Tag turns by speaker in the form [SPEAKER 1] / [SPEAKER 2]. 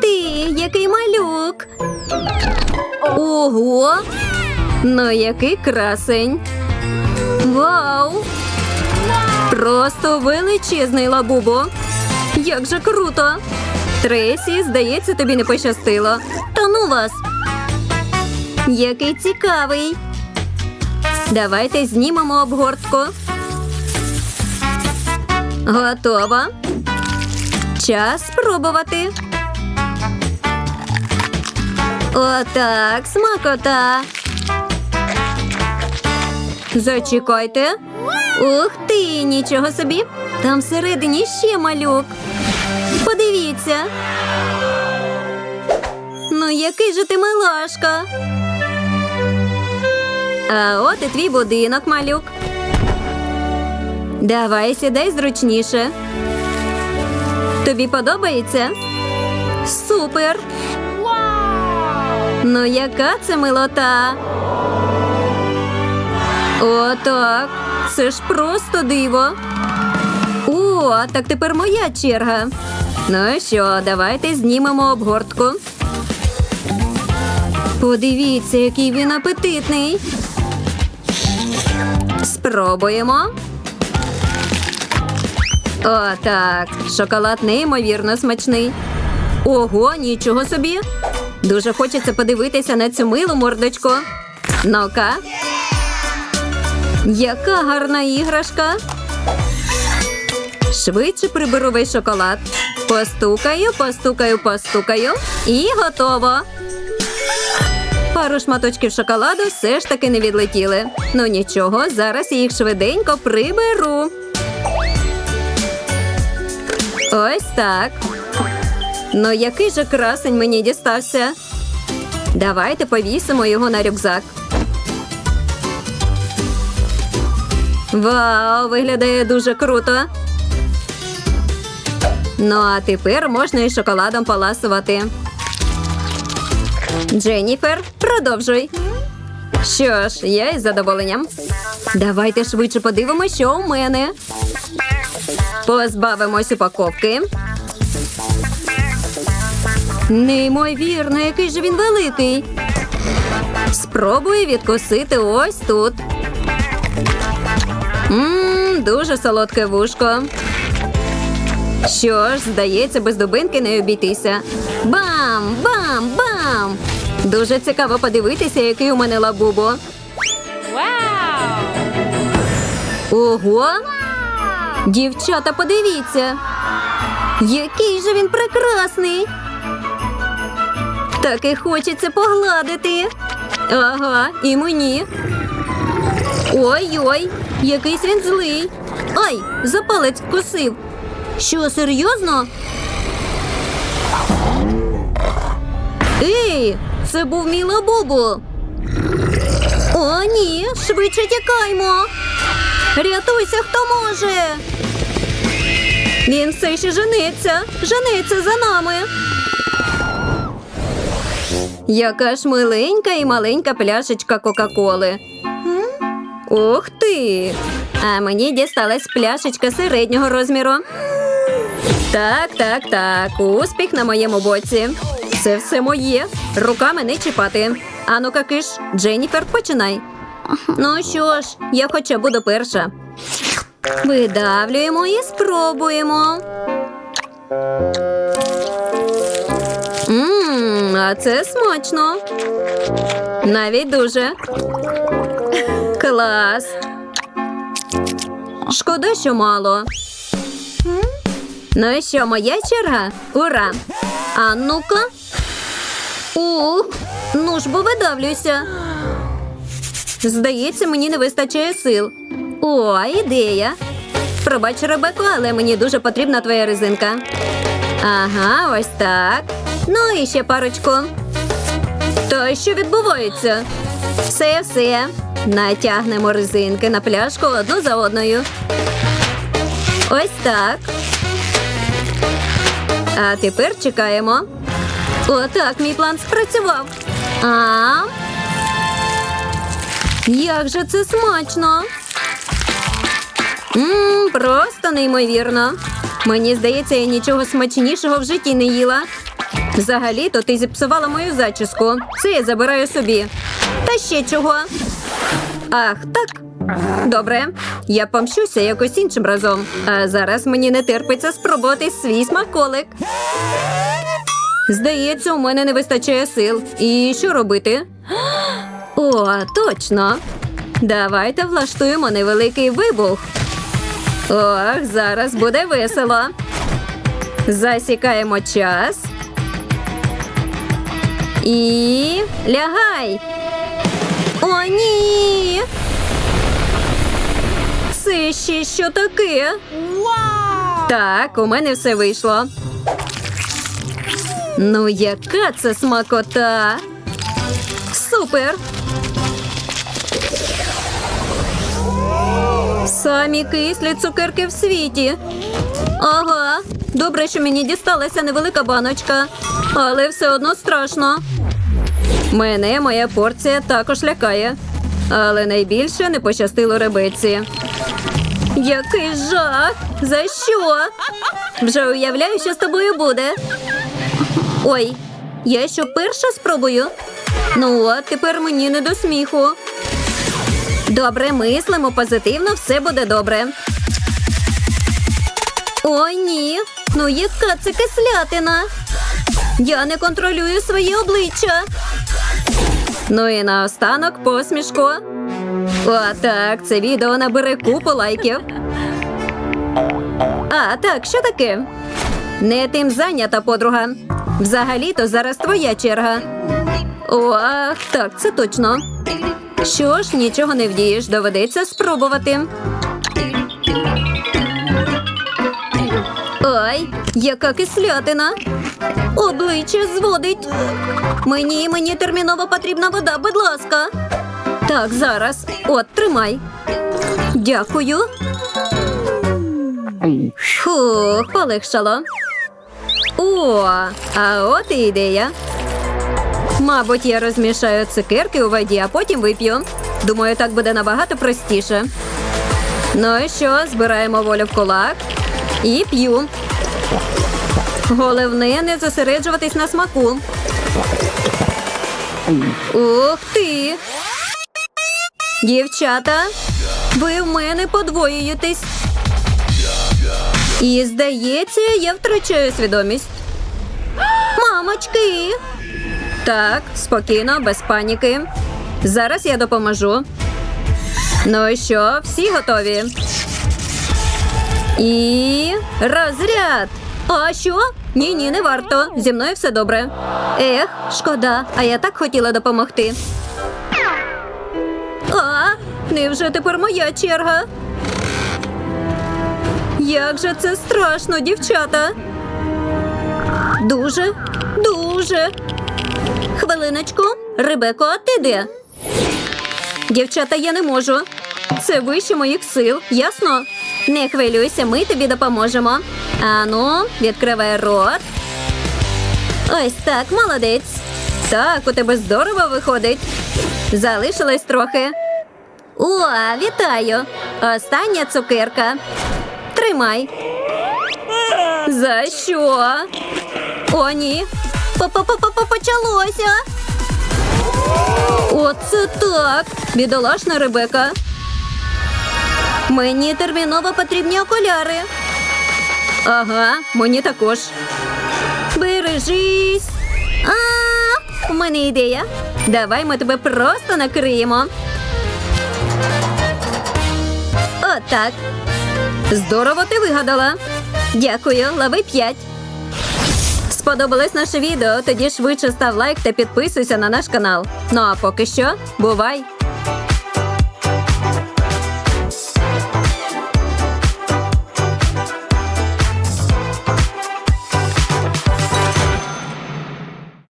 [SPEAKER 1] ти, який малюк. Ого! Ну, який красень. Вау! Просто величезний лабубо. Як же круто! Тресі, здається, тобі не пощастило. Та ну вас. Який цікавий. Давайте знімемо обгортку. Готово. Час спробувати. Отак, смакота. Зачекайте. Ух ти, нічого собі. Там всередині ще малюк. Подивіться. Ну, який же ти милашка. А от і твій будинок, малюк. Давай сідай зручніше. Тобі подобається? Супер! Ну, яка це милота? Отак. Це ж просто диво. О, так тепер моя черга. Ну що, давайте знімемо обгортку. Подивіться, який він апетитний. Спробуємо. Отак. Шоколад неймовірно смачний. Ого, нічого собі. Дуже хочеться подивитися на цю милу мордочку. Ну-ка. Яка гарна іграшка. Швидше приберу весь шоколад. Постукаю, постукаю, постукаю. І готово. Пару шматочків шоколаду все ж таки не відлетіли. Ну нічого, зараз я їх швиденько приберу. Ось так. Ну, який же красень мені дістався. Давайте повісимо його на рюкзак. Вау, виглядає дуже круто. Ну, а тепер можна і шоколадом поласувати. Дженніфер, продовжуй. Що ж, я із задоволенням. Давайте швидше подивимося, що у мене. Позбавимось упаковки. Неймовірно, який же він великий. Спробую відкусити ось тут. Ммм, дуже солодке вушко. Що ж, здається, без дубинки не обійтися. Бам! Бам! Бам! Дуже цікаво подивитися, який у мене лабубо. Ого! Дівчата, подивіться! Який же він прекрасний! Так і хочеться погладити. Ага, і мені. Ой-ой, якийсь він злий. Ай, за палець вкусив. Що, серйозно? Ей, це був мій лабубу. О, ні, швидше тікаймо. Рятуйся, хто може. Він все ще жениться. Жениться за нами. Яка ж миленька і маленька пляшечка Кока-Коли. Ух ти! А мені дісталась пляшечка середнього розміру. Так, так, так. Успіх на моєму боці. Це все моє. Руками не чіпати. Ану-ка Дженніфер, починай. Ну що ж, я хоча буду перша. Видавлюємо і спробуємо. Це смачно. Навіть дуже. Клас. Шкода, що мало. Ну і що, моя черга? Ура! А ну-ка. Ух, ну ж бо видавлюся. Здається, мені не вистачає сил. О, ідея. Пробач, Ребеко, але мені дуже потрібна твоя резинка. Ага, ось так. Ну і ще парочку. То що відбувається? Все, все. Натягнемо резинки на пляшку одну за одною. Ось так. А тепер чекаємо. Отак, мій план спрацював. А? Як же це смачно! Мм, просто неймовірно. Мені здається, я нічого смачнішого в житті не їла. Взагалі-то ти зіпсувала мою зачіску. Це я забираю собі. Та ще чого? Ах, так. Добре, я помщуся якось іншим разом. А зараз мені не терпиться спробувати свій смаколик. Здається, у мене не вистачає сил. І що робити? О, точно. Давайте влаштуємо невеликий вибух. Ох, зараз буде весело. Засікаємо час. І лягай. О, ні. Це ще що таке? Так, у мене все вийшло. Ну, яка це смакота? Супер! Самі кислі цукерки в світі. Ага, добре, що мені дісталася невелика баночка, але все одно страшно. Мене моя порція також лякає, але найбільше не пощастило ребеці. Який жах! За що? Вже уявляю, що з тобою буде. Ой, я що перша спробую? Ну от, тепер мені не до сміху. Добре, мислимо позитивно, все буде добре. Ой, ні. Ну яка це кислятина? Я не контролюю своє обличчя. Ну і наостанок посмішку. О, так, це відео набере купу лайків. А, так, що таке? Не тим зайнята подруга. Взагалі-то зараз твоя черга. О, ах, так, це точно. Що ж, нічого не вдієш, доведеться спробувати. Ой, яка кислятина. Обличчя зводить. Мені мені терміново потрібна вода, будь ласка. Так, зараз. От, тримай. Дякую. Фух, полегшало. О, а от і ідея. Мабуть, я розмішаю цукерки у воді, а потім вип'ю. Думаю, так буде набагато простіше. Ну і що, збираємо волю в кулак і п'ю. Головне не зосереджуватись на смаку. Ух ти! Дівчата, ви в мене подвоюєтесь. І здається, я втрачаю свідомість. Мамочки! Так, спокійно, без паніки. Зараз я допоможу. Ну і що, всі готові? І розряд. А що? Ні, ні, не варто. Зі мною все добре. Ех, шкода, а я так хотіла допомогти. А, невже тепер моя черга? Як же це страшно, дівчата? Дуже, дуже. Хвилиночку, Ребеко, а ти де? Дівчата, я не можу. Це вище моїх сил, ясно? Не хвилюйся, ми тобі допоможемо. Ану, відкривай рот. Ось так, молодець. Так, у тебе здорово виходить. Залишилось трохи. О, вітаю! Остання цукерка. Тримай. За що? О, ні. Па-па-па-па почалося. Оце так. Бідолашна Ребека. Мені терміново потрібні окуляри. Ага, мені також. Бережись. А, у мене ідея. Давай ми тебе просто накриємо. Отак. Здорово ти вигадала. Дякую, лови п'ять. Сподобалось наше відео? Тоді швидше став лайк та підписуйся на наш канал. Ну а поки що, бувай!